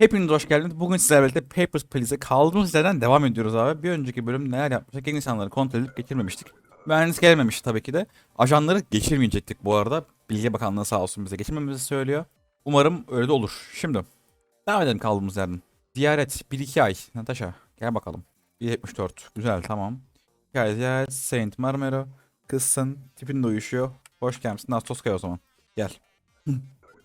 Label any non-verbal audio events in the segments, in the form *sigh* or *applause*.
Hepiniz hoş geldiniz. Bugün sizlerle birlikte Papers, Please'e kaldığımız yerden devam ediyoruz abi. Bir önceki bölüm neler yapmıştık? İnsanları kontrol edip geçirmemiştik. Mühendis gelmemiş tabii ki de. Ajanları geçirmeyecektik bu arada. Bilgi Bakanlığı sağ olsun bize geçirmemizi söylüyor. Umarım öyle de olur. Şimdi devam edelim kaldığımız yerden. Ziyaret 1-2 ay. Natasha gel bakalım. 1.74 güzel tamam. 2 ay ziyaret Saint Marmero. Kızsın tipin de uyuşuyor. Hoş gelmişsin. Nastoskaya o zaman. Gel.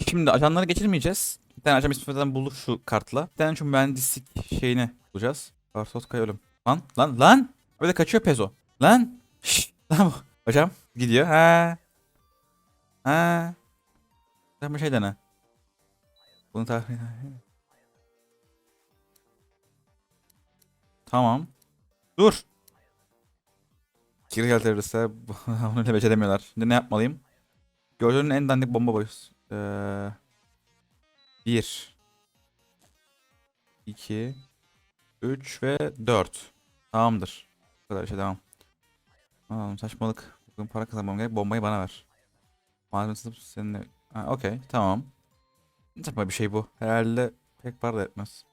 Şimdi ajanları geçirmeyeceğiz. Bir tane ajan isminden bulduk şu kartla. Bir tane şu mühendislik şeyini bulacağız. Bartoskaya ölüm. Lan lan lan. Böyle kaçıyor Pezo. Lan. Şşş. *laughs* Lan bu. Hocam gidiyor. Ha. Ha. Sen bir şey dene. Bunu tahmin *laughs* Tamam. Dur. Geri gel teröriste. Onu öyle beceremiyorlar. Şimdi ne yapmalıyım? Gördüğün en dandik bomba boyuz. Ee, 1 2 3 ve 4 Tamamdır. Bu kadar şey devam. Tamam saçmalık. Bugün para kazanmam gerek. Bombayı bana ver. Malzeme satıp seninle... Ha, okey tamam. Saçma bir şey bu. Herhalde pek para da etmez.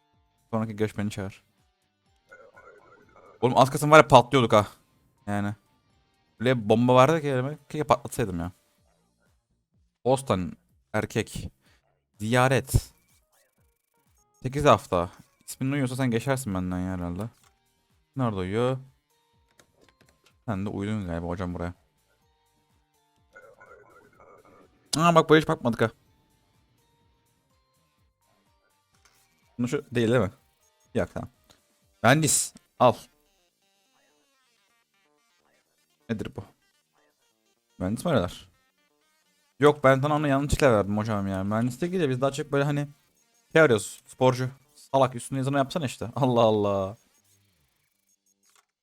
Sonraki göçmeni çağır. Oğlum az kasım var ya patlıyorduk ha. Yani. Böyle bomba vardı ki elime. Keşke patlatsaydım ya. Boston erkek. Ziyaret. 8 hafta. İsmini uyuyorsa sen geçersin benden ya herhalde. Nerede uyuyor? Sen de uyudun galiba hocam buraya. Aa bak buraya hiç bakmadık ha. Bunu şu değil değil mi? Yok tamam. Mühendis al. Nedir bu? Mühendis mi aralar? Yok ben sana onu yanlışlıkla verdim hocam ya. Mühendislik de biz daha çok böyle hani şey arıyoruz. Sporcu. Salak üstüne yazını yapsana işte. *laughs* Allah Allah.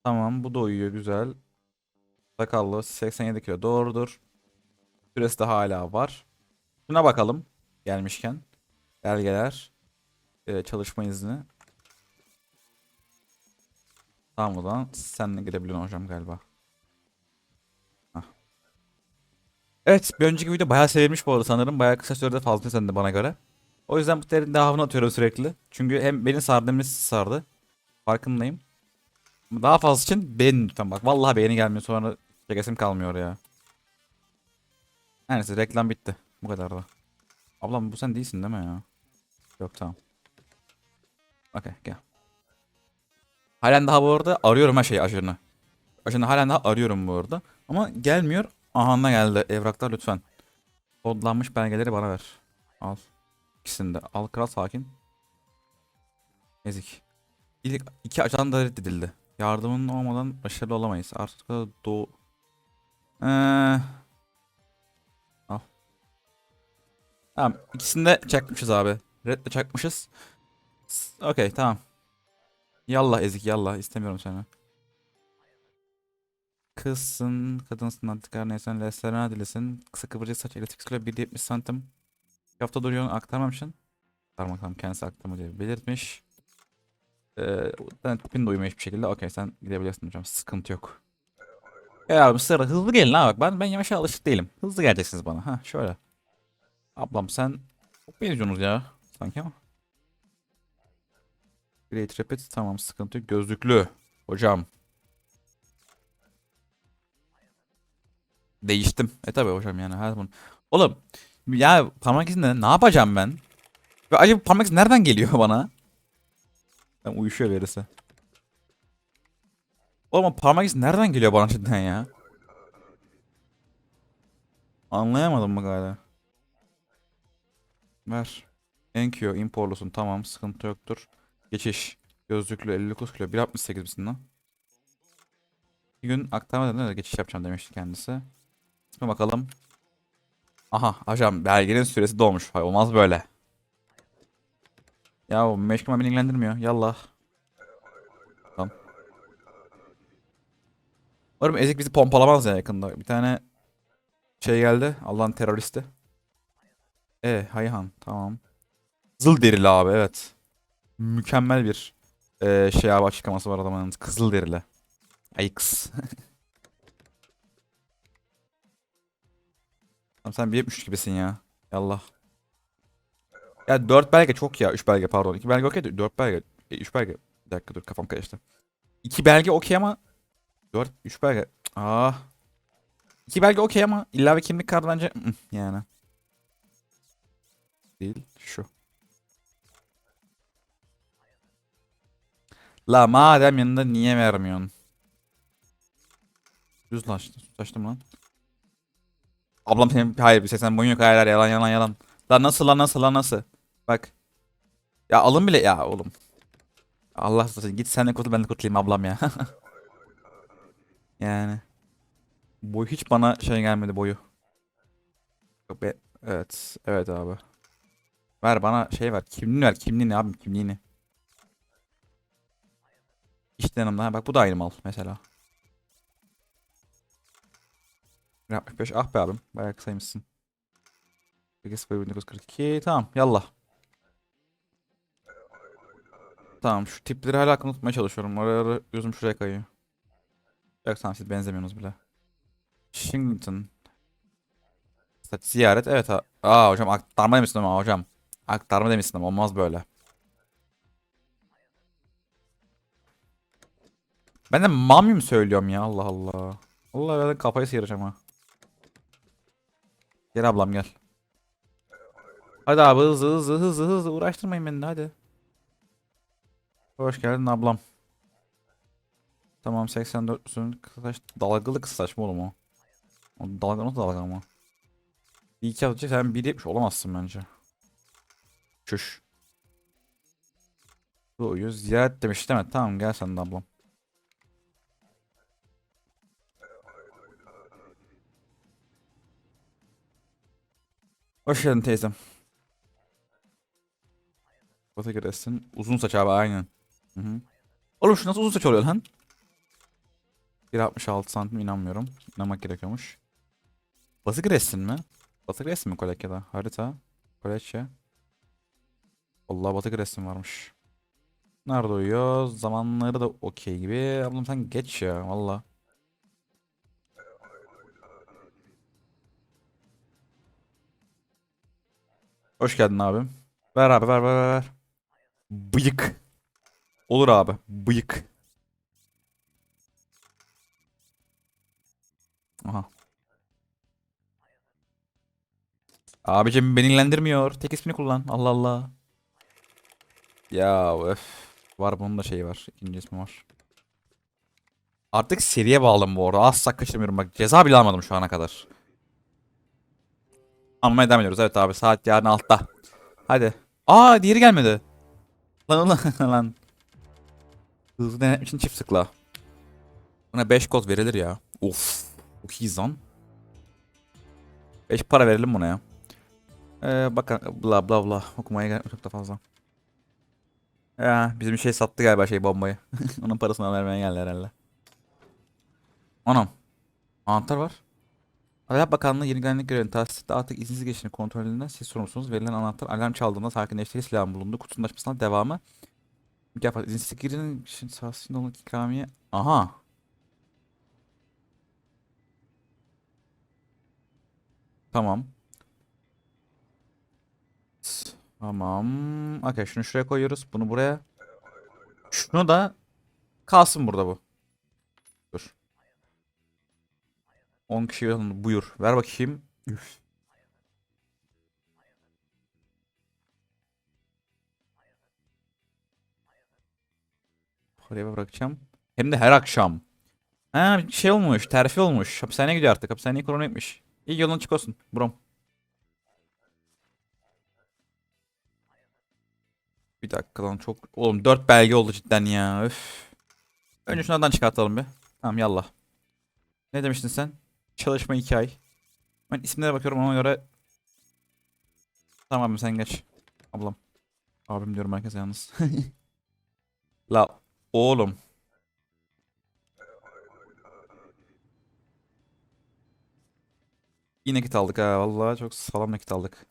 Tamam bu da uyuyor güzel. Sakallı 87 kilo doğrudur. Süresi de hala var. Şuna bakalım gelmişken. Belgeler. Ee, çalışma izni. Tamam o zaman senle gidebiliyorsun hocam galiba. Evet bir önceki video bayağı sevilmiş bu arada sanırım. Bayağı kısa sürede fazla sen de bana göre. O yüzden bu terin devamını atıyorum sürekli. Çünkü hem beni sardı hem sardı. Farkındayım. Daha fazla için beğenin lütfen bak. Vallahi beğeni gelmiyor sonra çekesim kalmıyor ya. Neyse reklam bitti. Bu kadar da. Ablam bu sen değilsin değil mi ya? Yok tamam. Okey gel. Halen daha bu arada arıyorum her şeyi ajanı. Ajanı halen daha arıyorum bu arada. Ama gelmiyor. Aha da geldi. Evraklar lütfen. Kodlanmış belgeleri bana ver. Al. İkisini de. Al kral sakin. Ezik. İlk iki ajan da reddedildi. Yardımın olmadan başarılı olamayız. Artık doğu... Ee... Al. Tamam. İkisini de çakmışız abi. Red de çakmışız. Okey tamam. Yallah ezik yallah. istemiyorum seni. Kızsın, kadınsın artık her neysen Lesterana dilesin. Kısa kıvırcık saç elektrik kilo 1.70 santim. Bir hafta duruyor aktarmamışsın. Aktarmak kendisi aktarma diye belirtmiş. Ee, ben tipin de uymuyor hiçbir şekilde. Okey sen gidebilirsin hocam sıkıntı yok. Ya abi sıra hızlı gelin ha bak ben ben yavaşa alışık değilim. Hızlı geleceksiniz bana ha şöyle. Ablam sen çok benziyorsunuz ya sanki ama. Great Rapid tamam sıkıntı yok. Gözlüklü hocam. Değiştim. E tabi hocam yani her zaman. Oğlum ya parmak izinde ne yapacağım ben? Ve acaba parmak izi nereden geliyor *laughs* bana? Ben uyuşuyor verirse. Oğlum parmak izi nereden geliyor bana cidden ya? Anlayamadım mı galiba? Ver. Enkyo imporlusun tamam sıkıntı yoktur. Geçiş. Gözlüklü 59 kilo 1.68 misin lan? Bir gün aktarmadan da geçiş yapacağım demişti kendisi. Bir bakalım. Aha ajan belgenin süresi dolmuş. Hay olmaz böyle. Ya o meşgul beni ilgilendirmiyor. Yallah. Tamam. Umarım Ezik bizi pompalamaz ya yakında. Bir tane şey geldi. Allah'ın teröristi. E Hayhan tamam. Kızıl derili abi evet. Mükemmel bir e, şey abi açıklaması var adamın. Kızıl derili. Ayıks. *laughs* Tamam sen bir 1.73 gibisin ya. Yallah. Ya 4 belge çok ya. 3 belge pardon. 2 belge okey de 4 belge. 3 belge. Bir dakika dur kafam karıştı. 2 belge okey ama 4 3 belge. Ah. 2 belge okey ama illa ve kimlik kartı bence ı-ı, yani. Değil şu. La madem yanında niye vermiyorsun? Düz lan. Açtım lan. Ablam senin hayır bir sesen boyun yok hayır yalan yalan yalan. Lan nasıl lan nasıl lan nasıl? Bak. Ya alın bile ya oğlum. Allah zaten git sen de kurtul ben de kurtulayım ablam ya. *laughs* yani. Boy hiç bana şey gelmedi boyu. Yok be. Evet. Evet abi. Ver bana şey ver. Kimliğini ver. Kimliğini abim kimliğini. İşte yanımda. Bak bu da aynı mal mesela. 65 ah be abim. Bayağı kısaymışsın. 1942 tamam yallah. Tamam şu tipleri hala aklımda tutmaya çalışıyorum. Ara ara gözüm şuraya kayıyor. Yok tamam siz benzemiyorsunuz bile. Shingleton. Saç ziyaret evet ha. Aa hocam aktarma demişsin ama hocam. Aktarma demişsin ama olmaz böyle. Ben de mami mi söylüyorum ya Allah Allah. Allah ben kafayı sıyıracağım ha. Gel ablam gel. Hadi abi hızlı hızlı hızlı hızlı uğraştırmayın beni hadi. Hoş geldin ablam. Tamam 84'sün kısaç dalgalı kısaç mı oğlum o? O dalga nasıl dalga ama? Bir iki atacak sen 1.70 olamazsın bence. Çüş. Yüz ziyaret demiş değil mi? Tamam gel sen de ablam. Hoş geldin teyzem. Batı Gressin. Uzun saç abi aynen. Hı hı. Oğlum şu nasıl uzun saç oluyor lan? 1.66 santim inanmıyorum. İnanmak gerekiyormuş. Batı Gressin mi? Batı Gressin mi Kolekya'da? Harita. Kolekya. Allah Batı Gressin varmış. Nerede uyuyor? Zamanları da okey gibi. Ablam sen geç ya valla. Hoş geldin abim. Ver abi ver ver ver. ver. Bıyık. Olur abi. Bıyık. Aha. Abicim beni ilgilendirmiyor. Tek ismini kullan. Allah Allah. Ya öf. Var bunun da şeyi var. İkinci ismi var. Artık seriye bağladım bu arada. Asla kaçırmıyorum bak. Ceza bile almadım şu ana kadar. Anlamaya devam ediyoruz. Evet abi saat yarın altta. Hadi. Aa diğeri gelmedi. Lan ulan *laughs* lan. Hızlı denetmek için çift tıkla. Buna 5 kod verilir ya. Of. Çok iyi lan. 5 para verelim buna ya. Ee, bakın bla bla bla. Okumaya gerek çok da fazla. Ya bizim şey sattı galiba şey bombayı. *laughs* Onun parasını vermeye geldi herhalde. Anam. Anahtar var. Adalet Bakanlığı yeni güvenlik görevini tahsiste artık izinsiz geçişini kontrolünden siz sorumlusunuz. Verilen anahtar alarm çaldığında sakinleştirici silahın bulundu. Kutunun açmasına devamı. Mükafat izinsiz girinin için sahasında olan ikramiye. Aha. Tamam. Tamam. Okey şunu şuraya koyuyoruz. Bunu buraya. Şunu da kalsın burada bu. 10 kişi alın, buyur. Ver bakayım. Üf. Paraya bırakacağım. Hem de her akşam. Ha şey olmuş. Terfi olmuş. Hapishaneye gidiyor artık. Hapishaneye korona etmiş. İyi yolun açık olsun. Brom. Bir dakika lan çok... Oğlum 4 belge oldu cidden ya. Öf. Önce şunlardan çıkartalım bir. Tamam yallah. Ne demiştin sen? Çalışma 2 ay. Ben isimlere bakıyorum ona göre. Tamam sen geç. Ablam. Abim diyorum herkese yalnız. *laughs* La oğlum. İyi nakit aldık ha. Vallahi çok sağlam nakit aldık.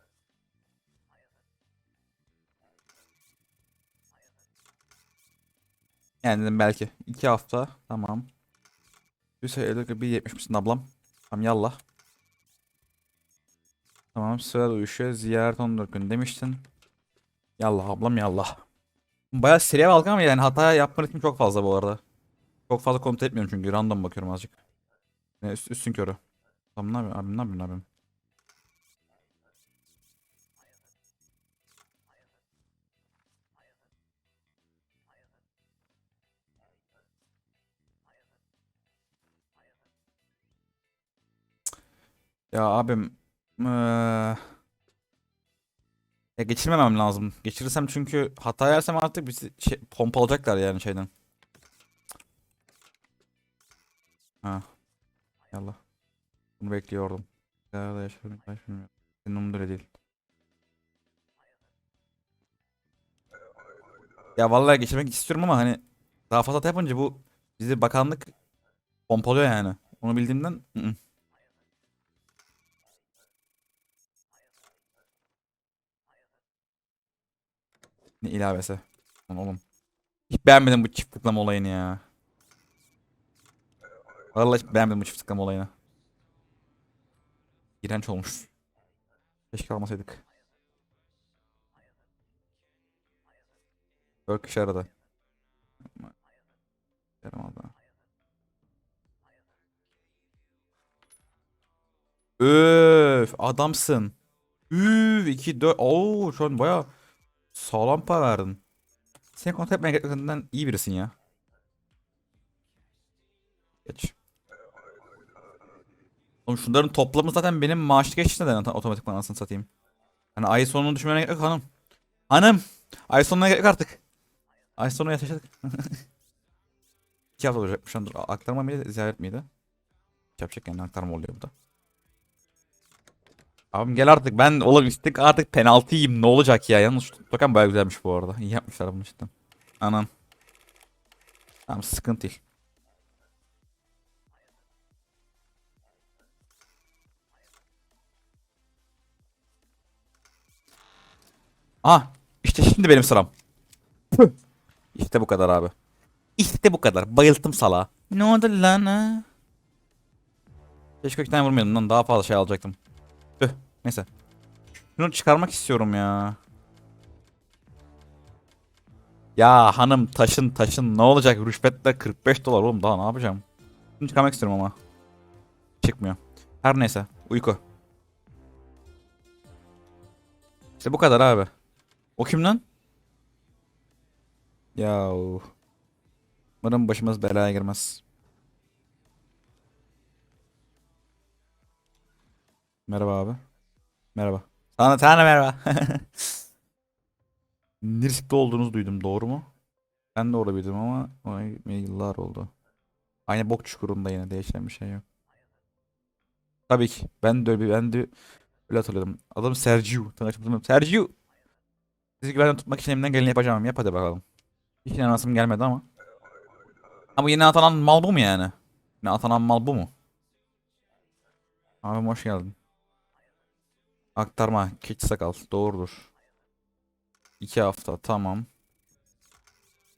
Yani dedim belki. 2 hafta. Tamam. Hüseyin Eylül bir yetmiş misin ablam? Tamam yallah. Tamam sıra uyuşuyor. Ziyaret 14 gün demiştin. Yallah ablam yallah. Bayağı seriye algı ama yani hata yapma ritmi çok fazla bu arada. Çok fazla kontrol etmiyorum çünkü random bakıyorum azıcık. Ne üst, üstün körü. Tamam ne yapayım abi ne yapayım ne yapayım. Ya abim eee, ya geçirmemem lazım. Geçirirsem çünkü hata yersem artık bizi şey, pompalayacaklar yani şeyden. Ha. Yallah. Bunu bekliyordum. Nerede bilmiyorum. Senin umurunda değil. Ya vallahi geçirmek istiyorum ama hani daha fazla yapınca bu bizi bakanlık pompalıyor yani. Onu bildiğimden ı -ı. Ne ilavesi. Oğlum. Hiç beğenmedim bu çift tıklama olayını ya. Vallahi hiç beğenmedim bu çift tıklama olayını. İğrenç olmuş. Keşke almasaydık. Dört kişi arada. Yarım aldı. Öf adamsın. Üf 2 4 Oo şu an baya sağlam para verdin. Sen kontrol etmeye gerektiğinden iyi birisin ya. Geç. Oğlum şunların toplamı zaten benim maaş geçti neden otomatikman anasını satayım. Hani ay sonunu düşünmene gerek yok hanım. Hanım. Ay sonuna gerek artık. Ay sonu yaşadık. *laughs* İki hafta olacakmış. Aktarma mıydı ziyaret miydi? Yapacak yani aktarma oluyor bu da. Abim gel artık. Ben oğlum istek artık penaltı yiyeyim ne olacak ya? Yalnız şu bakan güzelmiş bu arada. İyi yapmışlar bunu cidden. Anan Tamam sıkıntı değil. Ah işte şimdi benim sıram. Püh. İşte bu kadar abi. İşte bu kadar. Bayılttım sala Ne oldu lan ha? Keşke iki tane vurmayalım lan. Daha fazla şey alacaktım. Neyse. Şunu çıkarmak istiyorum ya. Ya hanım taşın taşın ne olacak rüşvetle 45 dolar oğlum daha ne yapacağım? Şunu çıkarmak istiyorum ama. Çıkmıyor. Her neyse uyku. İşte bu kadar abi. O kim lan? Ya. Umarım başımız belaya girmez. Merhaba abi. Merhaba. Sana sana merhaba. *laughs* Nirsik'te olduğunuzu duydum doğru mu? Ben de orada bildim ama ona gitmeye yıllar oldu. Aynı bok çukurunda yine değişen bir şey yok. Tabii ki. Ben de öyle, ben de öyle hatırladım. Adım Sergio. Tanıştım. Sergio. Sizi güvenden tutmak için elimden geleni yapacağım. Yap hadi bakalım. Hiç inanasım gelmedi ama. Ama yine atanan mal bu mu yani? Yine atanan mal bu mu? Abi hoş geldin. Aktarma. Keçi sakal. Doğrudur. İki hafta. Tamam.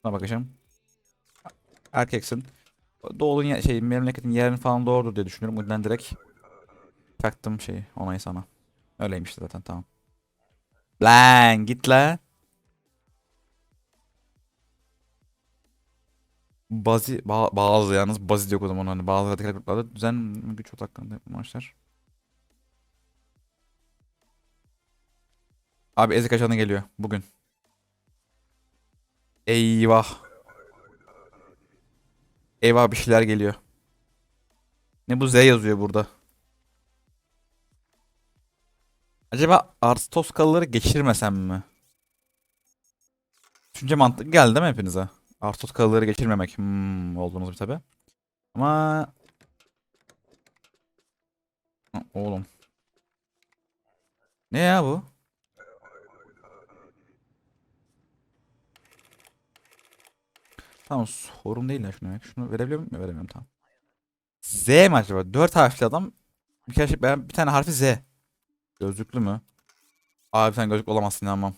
Buna bakacağım. Erkeksin. Doğduğun şey memleketin yerin falan doğrudur diye düşünüyorum. O yüzden direkt taktım şeyi onayı sana. Öyleymiş zaten tamam. Lan git la. Bazi ba bazı yalnız bazi yok o zaman hani bazı radikal gruplarda düzen güç odaklandı maçlar. Abi ezik ajanı geliyor bugün. Eyvah. Eyvah bir şeyler geliyor. Ne bu Z yazıyor burada. Acaba Arstos kalıları geçirmesem mi? Düşünce mantık geldi değil mi hepinize? Arstos kalıları geçirmemek. Hmm, olduğunuz bir tabi. Ama... Oğlum. Ne ya bu? Tamam sorun değil ya şunu. Şunu verebiliyor muyum? Veremiyorum tamam. Z mi acaba? 4 harfli adam. Bir kere şey- ben bir tane harfi Z. Gözlüklü mü? Abi sen gözlük olamazsın inanmam.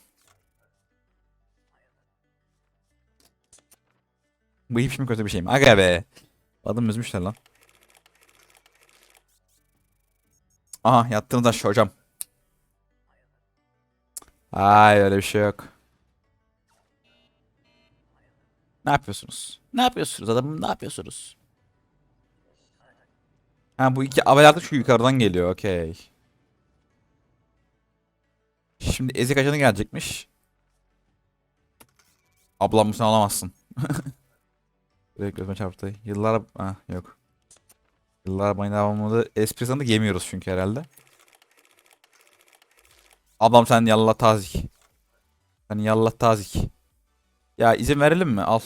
Bu hiç mi kötü bir şey mi? Aga be. Adım üzmüşler lan. Aha yattınız aşağı hocam. Ay öyle bir şey yok. Ne yapıyorsunuz? Ne yapıyorsunuz adamım ne yapıyorsunuz? Ha bu iki abelarda şu yukarıdan geliyor okey. Şimdi ezik ajanı gelecekmiş. Ablam bu sen alamazsın. *laughs* Direkt gözüme çarptı. Yıllar... Ha yok. Yıllar boyunca devamlı esprisini de yemiyoruz çünkü herhalde. Ablam sen yallah tazik. Sen yallah tazik. Ya izin verelim mi? Al.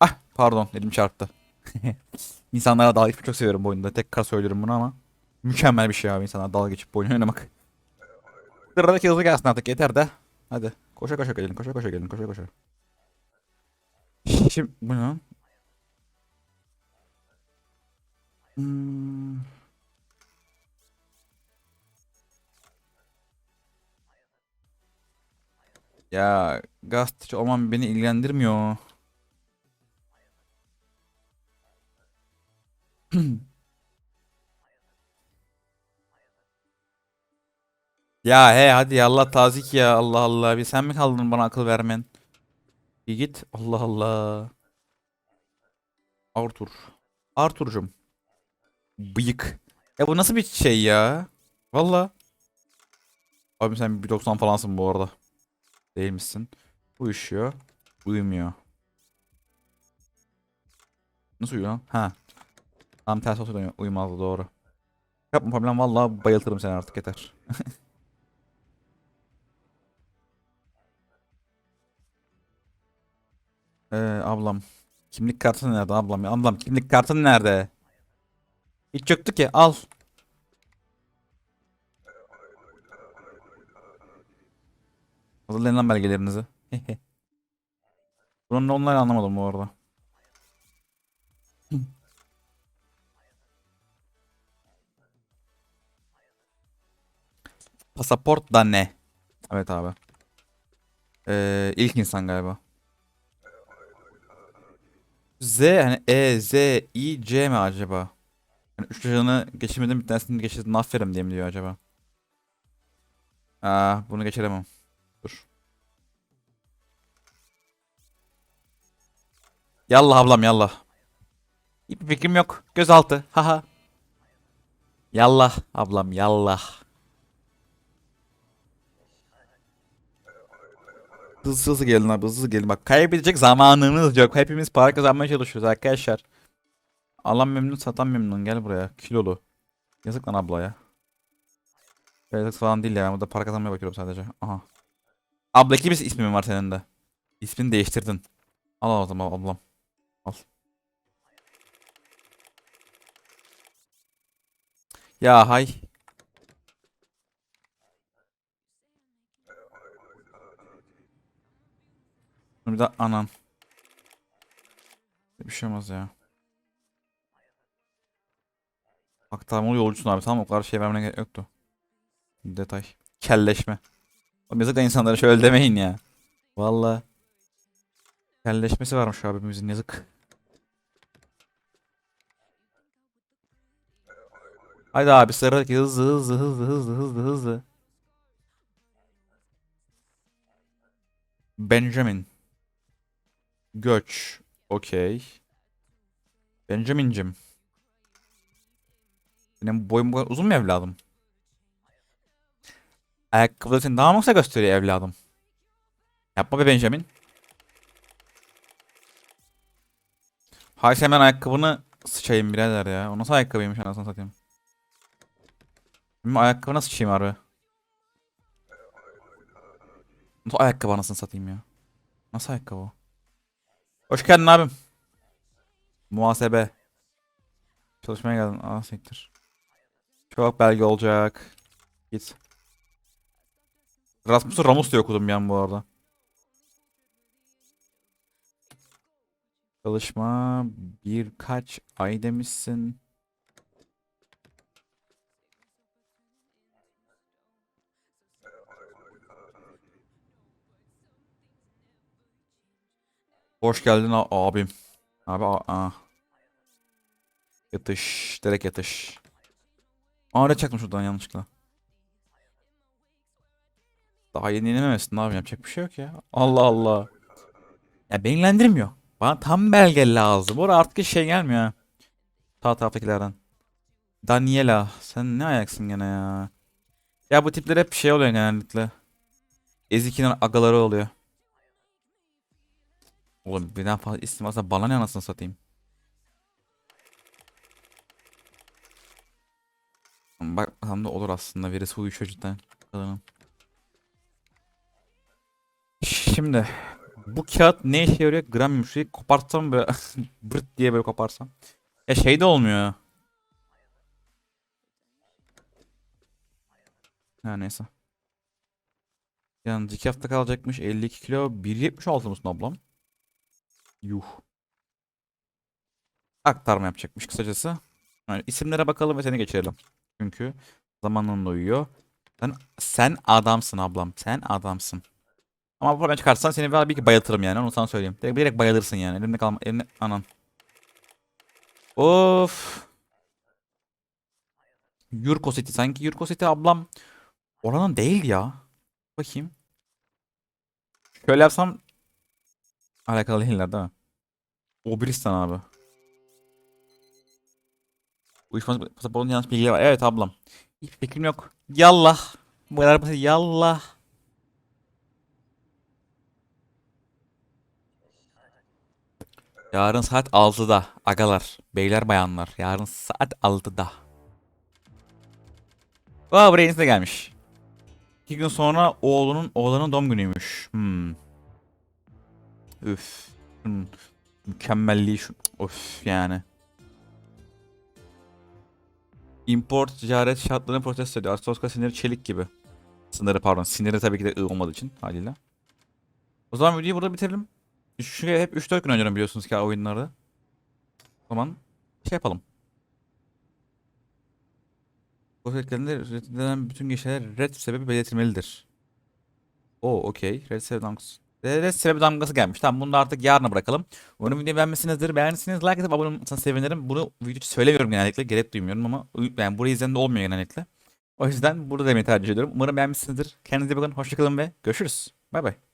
Ah pardon elim çarptı. *laughs* İnsanlara dalga geçmeyi çok seviyorum bu oyunda. Tekrar söylüyorum bunu ama. Mükemmel bir şey abi insanlara dalga geçip bu oyunu oynamak. Sıradaki hızlı gelsin artık yeter de. Hadi. Koşa koşa gelin koşa koşa gelin koşa koşa. Şimdi bu ne? lan? Hmm. Ya gazeteci olmam beni ilgilendirmiyor. *clears throat* Ya he hadi ya Allah tazik ya Allah Allah bir sen mi kaldın bana akıl vermen? Bir git Allah Allah. Arthur. Arthur'cum. Bıyık. Ya bu nasıl bir şey ya? Valla. Abi sen 1.90 falansın bu arada. Değil misin? Uyuşuyor. Uyumuyor. Nasıl uyuyor lan? Ha. Tam ters oturuyor. Uyumazdı doğru. Yapma problem valla bayıltırım seni artık yeter. *laughs* Ee, ablam. Kimlik kartın nerede ablam? Ablam kimlik kartın nerede? Hiç yoktu ki al. Hazırlayın lan belgelerinizi. *laughs* Ne online anlamadım bu arada. *laughs* Pasaport da ne? Evet abi. Ee, ilk insan galiba. Z hani E, Z, I, C mi acaba? Yani üç canını geçirmedim bir tanesini geçirdim aferin diye mi diyor acaba? Aa bunu geçiremem. Yallah ablam yallah. Hiçbir fikrim yok. Gözaltı. Haha. Yallah ablam yallah. Hızlı hızlı gelin abi hızlı gelin. Bak kaybedecek zamanımız yok. Hepimiz para kazanmaya çalışıyoruz arkadaşlar. Alan memnun satan memnun gel buraya. Kilolu. Yazık lan abla ya. Yazık falan değil ya. Ben burada para kazanmaya bakıyorum sadece. Aha. Abla iki bir var senin de. İsmini değiştirdin. Al o zaman ablam. Al. Ya hay. Bir de anan. Bir şey olmaz ya. Aktarmalı yolcusun abi tamam o kadar şey vermene gerek yoktu. Detay. Kelleşme. Oğlum yazık da insanlara şöyle demeyin ya. Valla. Kelleşmesi varmış abimizin yazık. Haydi abi sıradaki hızlı hızlı hızlı hızlı hızlı hızlı. Benjamin. Göç. Okey. Benjamin'cim. Benim boyum bu kadar uzun mu evladım? Ayakkabıları seni daha mı kısa gösteriyor evladım? Yapma be Benjamin. Hay hemen ayakkabını sıçayım birader ya. O nasıl ayakkabıymış anasını satayım. Benim ayakkabı nasıl sıçayım harbi? Nasıl ayakkabı anasını satayım ya? Nasıl ayakkabı o? Hoş geldin abim. Muhasebe. Çalışmaya geldin. Aa sektir. Çok belge olacak. Git. Rasmus'u Ramus diye okudum an bu arada. Çalışma birkaç ay demişsin. Hoş geldin abim. Abi aa. Yatış. Direkt yatış. Aa ne çaktım şuradan yanlışlıkla. Daha yeni inememesin abi yapacak bir şey yok ya. Allah Allah. Ya beni ilgilendirmiyor. Bana tam belge lazım. Orada artık şey gelmiyor ha. Sağ taraftakilerden. Daniela. Sen ne ayaksın gene ya. Ya bu tipler hep şey oluyor genellikle. Eziki'nin agaları oluyor. Oğlum birden fazla isim varsa bana ne anasını satayım. Bak tam da olur aslında birisi uyuşuyor cidden. Şimdi bu kağıt ne işe yarıyor? Gram yumuşayı koparsam böyle *laughs* bırt diye böyle koparsam. Ya şey de olmuyor. Ha neyse. Yalnız 2 hafta kalacakmış. 52 kilo. 1.76 mısın ablam? Yuh. Aktarma yapacakmış kısacası. Yani isimlere bakalım ve seni geçirelim. Çünkü zamanında uyuyor. Sen, sen adamsın ablam. Sen adamsın. Ama bu problem çıkarsan seni bir ki bayıltırım yani. Onu sana söyleyeyim. Direkt, direkt bayılırsın yani. Elimde kalma. Elimde anan. Of. Yurko City. Sanki Yurko City ablam oranın değil ya. Bakayım. Şöyle yapsam alakalı değiller değil mi? Obristan abi. Uyuşmaz pasaportun yanlış bilgileri var. Evet ablam. Hiç fikrim yok. Yallah. Bu kadar basit. Yallah. Yarın saat 6'da. Agalar. Beyler bayanlar. Yarın saat 6'da. Aa yenisi de gelmiş. İki gün sonra oğlunun oğlanın doğum günüymüş. Hmm. Üf. Şunun mükemmelliği şu. Of yani. Import ticaret şartlarını protesto ediyor. Arstoska siniri çelik gibi. Sınırı pardon. Siniri tabii ki de ı olmadığı için haliyle. O zaman videoyu burada bitirelim. Şuraya hep 3-4 gün önceden biliyorsunuz ki oyunlarda. O zaman şey yapalım. Özelliklerinde üretilen bütün geçişler red sebebi belirtilmelidir. O okey. Red sebebi damgası. Red sebebi damgası gelmiş. Tamam bunu da artık yarına bırakalım. Umarım videoyu beğenmişsinizdir. Beğendiyseniz like atıp abone olursanız sevinirim. Bunu video söylemiyorum genellikle. Gerek duymuyorum ama yani burayı izleyen de olmuyor genellikle. O yüzden burada demeyi tercih ediyorum. Umarım beğenmişsinizdir. Kendinize bakın. Hoşçakalın ve görüşürüz. Bay bay.